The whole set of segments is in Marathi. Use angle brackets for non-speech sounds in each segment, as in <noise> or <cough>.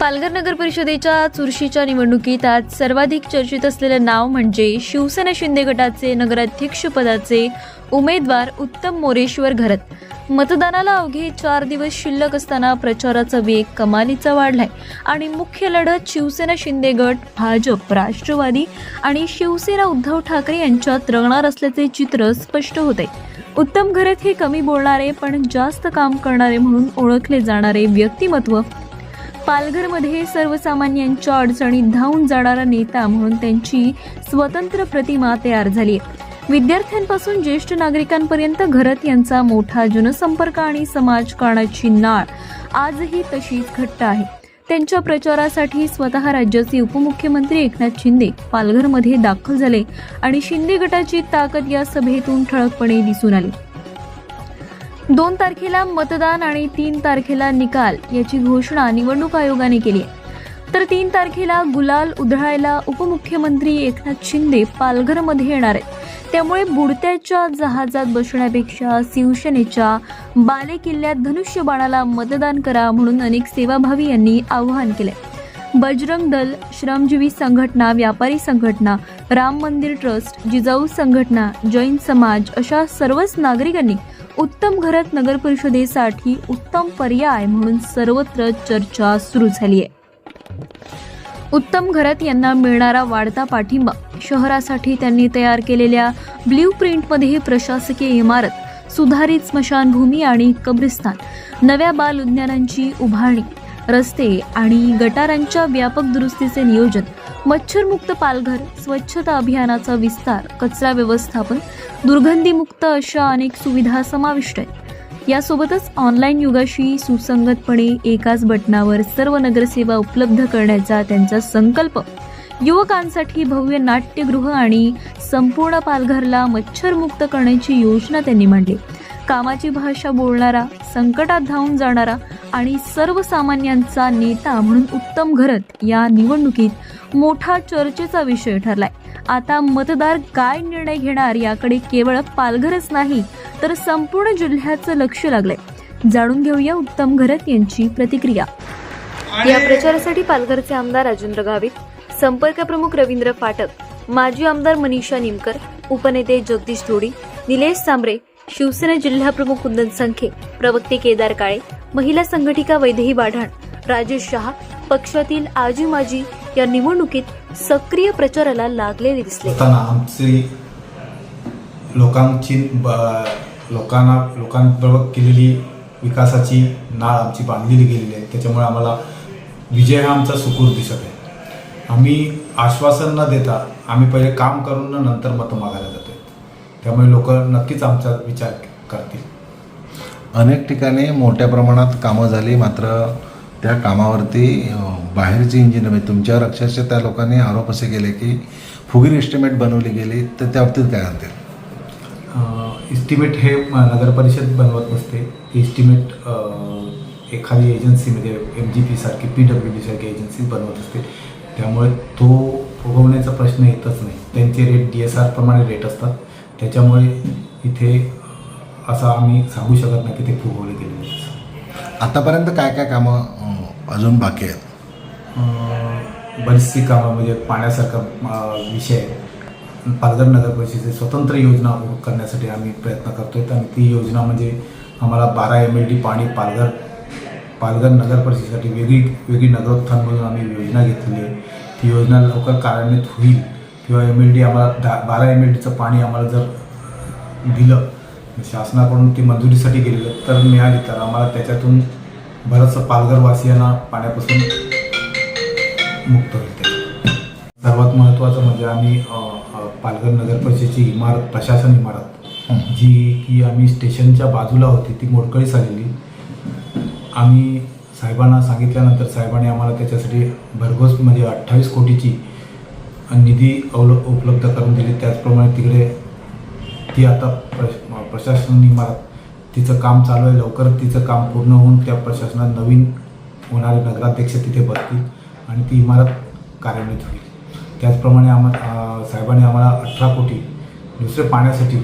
पालघर नगर परिषदेच्या चुरशीच्या निवडणुकीत आज सर्वाधिक चर्चित असलेलं नाव म्हणजे शिवसेना शिंदे गटाचे नगराध्यक्षपदाचे उमेदवार उत्तम मोरेश्वर घरत. मतदानाला अवघे चार दिवस शिल्लक असताना प्रचाराचा वेग कमालीचा वाढलाय. आणि मुख्य लढत शिवसेना शिंदे गट भाजप राष्ट्रवादी आणि शिवसेना उद्धव ठाकरे यांच्यात रंगणार असल्याचे चित्र स्पष्ट होते. उत्तम घरत हे कमी बोलणारे पण जास्त काम करणारे म्हणून ओळखले जाणारे व्यक्तिमत्व पालघरमध्ये सर्वसामान्यांच्या अडचणीत धावून जाणारा नेता म्हणून त्यांची स्वतंत्र प्रतिमा तयार झाली. आहे विद्यार्थ्यांपासून ज्येष्ठ नागरिकांपर्यंत घरत यांचा मोठा जनसंपर्क आणि समाजकारणाची नाळ आजही तशीच घट्ट आहे. त्यांच्या प्रचारासाठी स्वतः राज्याचे उपमुख्यमंत्री एकनाथ शिंदे पालघरमध्ये दाखल झाले आणि शिंदे गटाची ताकद या सभेतून ठळकपणे दिसून आली. दोन तारखेला मतदान आणि तीन तारखेला निकाल याची घोषणा निवडणूक आयोगाने केली आहे. तर तीन तारखेला गुलाल उधळायला उपमुख्यमंत्री एकनाथ शिंदे पालघरमध्ये येणार आहेत. त्यामुळे बुडत्याच्या जहाजात बसण्यापेक्षा शिवसेनेच्या बाले किल्ल्यात धनुष्यबाणाला मतदान करा म्हणून अनेक सेवाभावी यांनी आवाहन केले बजरंग दल श्रमजीवी संघटना व्यापारी संघटना राम मंदिर ट्रस्ट जिजाऊ संघटना जैन समाज अशा सर्वच नागरिकांनी उत्तम घरत नगर परिषदेसाठी उत्तम पर्याय म्हणून सर्वत्र चर्चा सुरू झाली आहे उत्तम घरत यांना मिळणारा वाढता पाठिंबा शहरासाठी त्यांनी तयार केलेल्या ब्ल्यू प्रिंटमध्ये प्रशासकीय इमारत सुधारित स्मशानभूमी आणि कब्रिस्तान नव्या बाल उद्यानांची उभारणी रस्ते आणि गटारांच्या व्यापक दुरुस्तीचे नियोजन मच्छरमुक्त पालघर स्वच्छता अभियानाचा विस्तार कचरा व्यवस्थापन दुर्गंधीमुक्त अशा अनेक सुविधा समाविष्ट आहेत. यासोबतच ऑनलाईन युगाशी सुसंगतपणे एकाच बटनावर सर्व नगरसेवा उपलब्ध करण्याचा त्यांचा संकल्प. युवकांसाठी भव्य नाट्यगृह आणि संपूर्ण पालघरला मच्छरमुक्त करण्याची योजना त्यांनी मांडली. कामाची भाषा बोलणारा संकटात धावून जाणारा आणि सर्वसामान्यांचा नेता म्हणून उत्तम घरत या निवडणुकीत मोठा चर्चेचा विषय ठरलाय. आता मतदार काय निर्णय घेणार याकडे केवळ पालघरच नाही तर संपूर्ण जिल्ह्याचं लक्ष लागलंय. जाणून घेऊया उत्तम घरत यांची प्रतिक्रिया. या प्रचारासाठी पालघरचे आमदार राजेंद्र गावित संपर्क प्रमुख रवींद्र फाटक माजी आमदार मनीषा निमकर उपनेते जगदीश धोडी निलेश सांबरे शिवसेना जिल्हा प्रमुख कुंदन संखे प्रवक्ते केदार काळे महिला संघटिका वैदेही बाढाण राजेश शहा पक्षातील आजी माजी या निवडणुकीत सक्रिय प्रचाराला लागलेले दिसले. आमची लोकांची ब- लोकांना लोकांबरोबर केलेली विकासाची नाळ आमची बांधलेली गेलेली आहे. त्याच्यामुळे आम्हाला विजय हा आमचा सुकूर दिसत आहे. आम्ही आश्वासन न देता आम्ही पहिले काम करून न नंतर मतं मागायला जातो त्यामुळे लोक नक्कीच आमचा विचार करतील. अनेक ठिकाणी मोठ्या प्रमाणात कामं झाली मात्र त्या कामावरती बाहेरचे इंजिनियर म्हणजे तुमच्यावर अक्षरशः त्या लोकांनी आरोप असे केले की फुगीर एस्टिमेट बनवली गेली तर त्या बाबतीत काय म्हणतील? इस्टिमेट हे नगर परिषद बनवत नसते. इस्टिमेट एखादी एजन्सी म्हणजे एम जी पी सारखी पी डब्ल्यू डी सारखी एजन्सी बनवत असते. त्यामुळे तो फुगवण्याचा प्रश्न येतच नाही. त्यांचे रेट डी एस आर प्रमाणे रेट असतात. त्याच्यामुळे इथे असं आम्ही सांगू शकत नाही की ते फुगवले गेले नाही. आतापर्यंत काय काय कामं अं, अजून बाकी आहेत? अं, बरीचशी कामं म्हणजे पाण्यासारखा अं, विषय. पालघर नगर परिषदेची स्वतंत्र योजना करण्यासाठी आम्ही प्रयत्न करतोय. आणि ती योजना म्हणजे आम्हाला बारा एम एल डी पाणी पालघर पालघर नगर परिषदेसाठी वेगळी वेगळी नगरोत्थान म्हणून आम्ही योजना घेतलेली आहे. ती योजना लवकर कार्यान्वित होईल. किंवा एम एल डी आम्हाला दहा बारा एम एल डीचं पाणी आम्हाला जर दिलं शासनाकडून ती मंजुरीसाठी गेलेलं तर मिळाली तर आम्हाला त्याच्यातून बरंचसं पालघरवासियांना पाण्यापासून मुक्त होईल ते. सर्वात महत्त्वाचं म्हणजे आम्ही पालघर नगर परिषदेची इमारत प्रशासन इमारत जी की आम्ही स्टेशनच्या बाजूला होती ती मोडकळीस आलेली आम्ही साहेबांना सांगितल्यानंतर साहेबांनी आम्हाला त्याच्यासाठी भरघोस म्हणजे अठ्ठावीस कोटीची निधी अवल उपलब्ध करून दिली. त्याचप्रमाणे तिकडे ती आता प्र इमारत तिचं काम चालू आहे. लवकर तिचं काम पूर्ण होऊन त्या प्रशासनात नवीन होणारे नगराध्यक्ष तिथे बसतील आणि ती इमारत कार्यान्वित होईल. त्याचप्रमाणे आम्हा साहेबांनी आम्हाला अठरा कोटी दुसरे पाण्यासाठी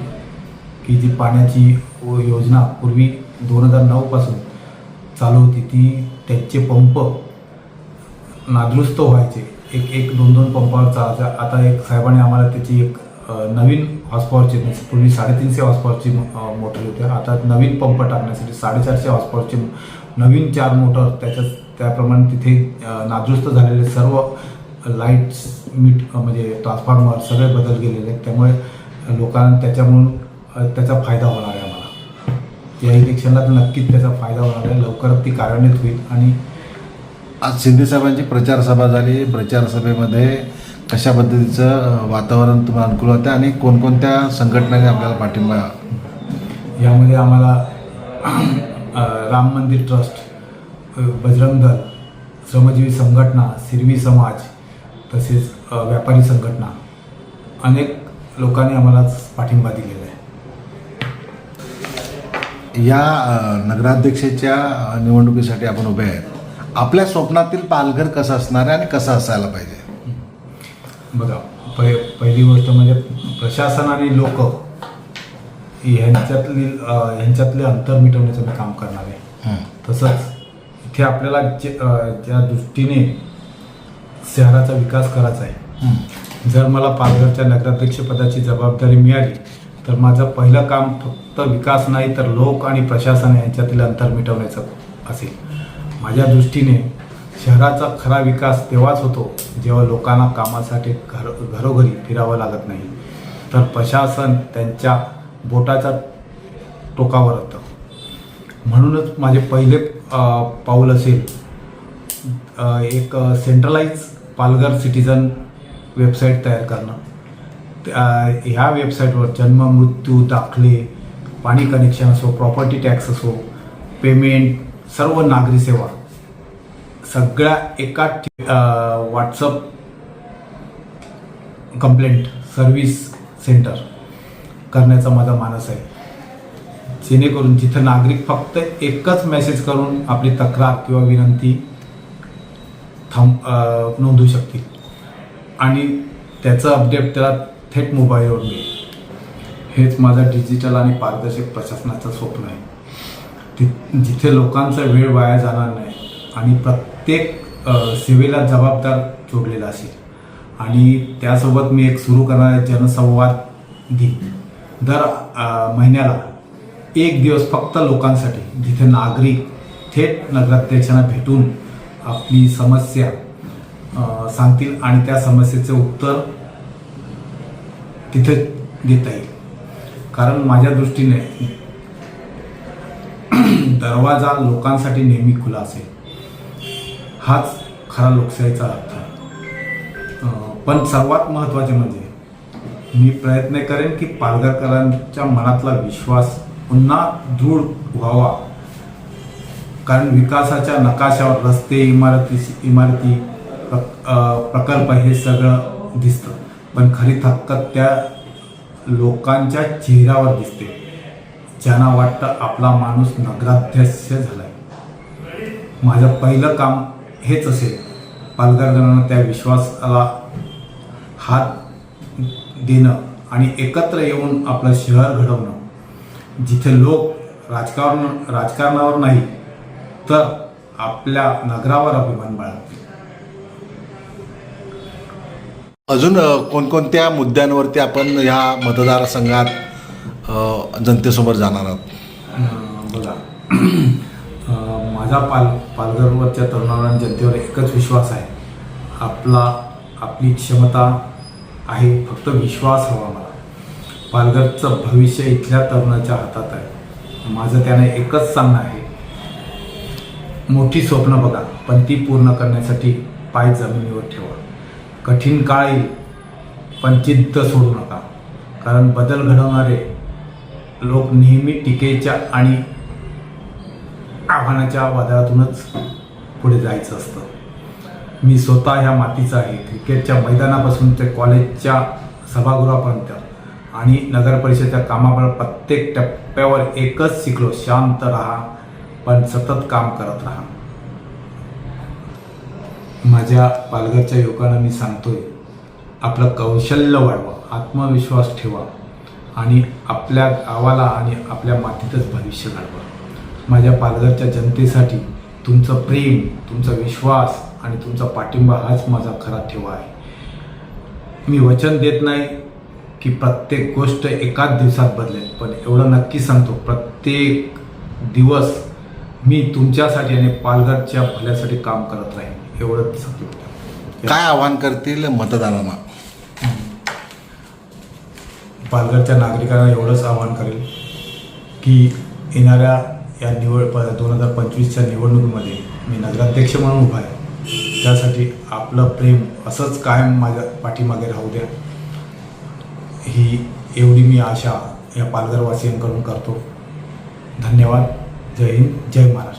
की जी पाण्याची व योजना पूर्वी दोन हजार नऊपासून चालू होती ती त्यांचे पंप नादुरुस्त व्हायचे. एक एक दोन दोन पंपावर आता आता एक साहेबांनी आम्हाला त्याची एक नवीन हॉसपॉवरची म्हणजे पूर्वी साडेतीनशे हॉसपॉवरची मोटर होती. आता नवीन पंप टाकण्यासाठी साडेचारशे हॉसपॉवरची नवीन चार मोटर त्याच्यात त्याप्रमाणे तिथे नादुरुस्त झालेले सर्व लाईट्स मीट म्हणजे ट्रान्सफॉर्मर सगळे बदल गेलेले आहेत. त्यामुळे लोकांना त्याच्यामुळून त्याचा फायदा होणार आहे आम्हाला. या इलेक्शनला नक्कीच त्याचा फायदा होणार आहे. लवकरच ती कार्यान्वित होईल आणि आज शिंदेसाहेबांची प्रचारसभा झाली. प्रचारसभेमध्ये कशा पद्धतीचं वातावरण तुम्हाला अनुकूल होतं आणि कोणकोणत्या संघटनांनी आपल्याला पाठिंबा यामध्ये आम्हाला राम मंदिर ट्रस्ट बजरंग दल श्रमजीवी संघटना सिरवी समाज तसेच व्यापारी संघटना अनेक लोकांनी आम्हाला पाठिंबा दिलेला आहे. या नगराध्यक्षाच्या निवडणुकीसाठी आपण उभे आहेत. आपल्या स्वप्नातील पालघर कसं असणार आहे आणि कसं असायला पाहिजे? बघा पहि पहिली गोष्ट म्हणजे प्रशासन आणि लोक ह्यांच्यातली ह्यांच्यातले अंतर मिटवण्याचं मी काम करणार आहे. तसंच इथे आपल्याला जे ज्या दृष्टीने शहराचा विकास करायचा आहे. जर मला पालघरच्या नगराध्यक्षपदाची जबाबदारी मिळाली तर माझं पहिलं काम फक्त विकास नाही तर लोक आणि प्रशासन यांच्यातील अंतर मिटवण्याचं असेल माझ्या दृष्टीने शहराचा खरा विकास तेव्हाच होतो जेव्हा लोकांना कामासाठी घर घरोघरी फिरावं लागत नाही. तर प्रशासन त्यांच्या बोटाच्या टोकावर होतं. म्हणूनच माझे पहिले पाऊल असेल एक सेंट्रलाइज पालघर सिटीजन वेबसाईट तयार करणं. त्या- ह्या वेबसाईटवर जन्म मृत्यू दाखले पाणी कनेक्शन असो प्रॉपर्टी टॅक्स असो पेमेंट सर्व नागरी सेवा सगळ्या एका व्हॉट्सअप कंप्लेंट सर्व्हिस सेंटर करण्याचा माझा मानस आहे. जेणेकरून जिथं नागरिक फक्त एकच मेसेज करून आपली तक्रार किंवा विनंती थांब नोंदवू शकतील. आणि त्याचं अपडेट त्याला थेट मोबाईलवर मिळेल हेच माझं डिजिटल आणि पारदर्शक प्रशासनाचं स्वप्न आहे. ति जिथे लोकांचा वेळ वाया जाणार नाही आणि प्रत्येक अ, सेवेला जबाबदार जोडलेला असेल. आणि त्यासोबत मी एक सुरू करणारे जनसंवाद दिन. दर महिन्याला एक दिवस फक्त लोकांसाठी जिथे नागरिक थेट नगराध्यक्षांना भेटून आपली समस्या सांगतील आणि त्या समस्येचे उत्तर तिथे देता येईल. कारण माझ्या दृष्टीने दरवाजा लोकांसाठी नेहमी खुला असेल. हाच खरा लोकशाहीचा अर्थ आहे. पण सर्वात महत्त्वाचे म्हणजे मी प्रयत्न करेन की पालघरकरांच्या मनातला विश्वास पुन्हा दृढ व्हावा. कारण विकासाच्या नकाशावर रस्ते इमारती इमारती प्रकल्प हे सगळं दिसतं. पण खरी ताकद त्या लोकांच्या चेहऱ्यावर दिसते. ज्यांना वाटतं आपला माणूस नगराध्यक्ष झालाय. माझं पहिलं काम हेच असेल. पालघरकरांना त्या विश्वासाला हात देणं आणि एकत्र येऊन आपलं शहर घडवणं. जिथे लोक राजकारण राजकारणावर नाही तर आपल्या नगरावर अभिमान बाळगतील. अजून कोणकोणत्या मुद्द्यांवरती आपण या मतदारसंघात जनतेसमोर जाणार आहात? बघा. <clears throat> माझा पाल पालघरवरच्या तरुणांना जनतेवर एकच विश्वास आहे. आपला आपली क्षमता आहे फक्त विश्वास हवा मला. पालघरचं भविष्य इथल्या तरुणाच्या हातात आहे. माझं त्याने एकच सांगणं आहे. मोठी स्वप्न बघा पण ती पूर्ण करण्यासाठी पाय जमिनीवर ठेवा. कठीण काळ येईल पण चिंत सोडू नका. कारण बदल घडवणारे लोक नेहमी टीकेच्या आणि आव्हानाच्या वादळातूनच पुढे जायचं असतं. मी स्वतः ह्या मातीचा आहे. क्रिकेटच्या मैदानापासून ते कॉलेजच्या सभागृहापर्यंत आणि नगर परिषदेच्या प्रत्येक टप्प्यावर एकच शिकलो. शांत राहा पण सतत काम करत राहा. माझ्या पालघरच्या युवकांना मी सांगतोय आपलं कौशल्य वाढवा आत्मविश्वास ठेवा आणि आपल्या गावाला आणि आपल्या मातीतच भविष्य घडवा. माझ्या पालघरच्या जनतेसाठी तुमचं प्रेम तुमचा विश्वास आणि तुमचा पाठिंबा हाच माझा खरा ठेवा आहे. मी वचन देत नाही की प्रत्येक गोष्ट एकाच दिवसात बदलेल पण एवढं नक्की सांगतो प्रत्येक दिवस मी तुमच्यासाठी आणि पालघरच्या भल्यासाठी काम करत राहीन एवढंच सांगतो. काय आव्हान करतील मतदारांना? पालघरच्या नागरिकांना एवढंच आवाहन करेल की येणाऱ्या या निवड प दोन हजार पंचवीसच्या निवडणुकीमध्ये मी नगराध्यक्ष म्हणून उभा आहे. त्यासाठी आपलं प्रेम असंच कायम माझ्या पाठीमागे राहू द्या. ही एवढी मी आशा या पालघरवासियांकडून करतो. धन्यवाद. जय हिंद. जय महाराष्ट्र.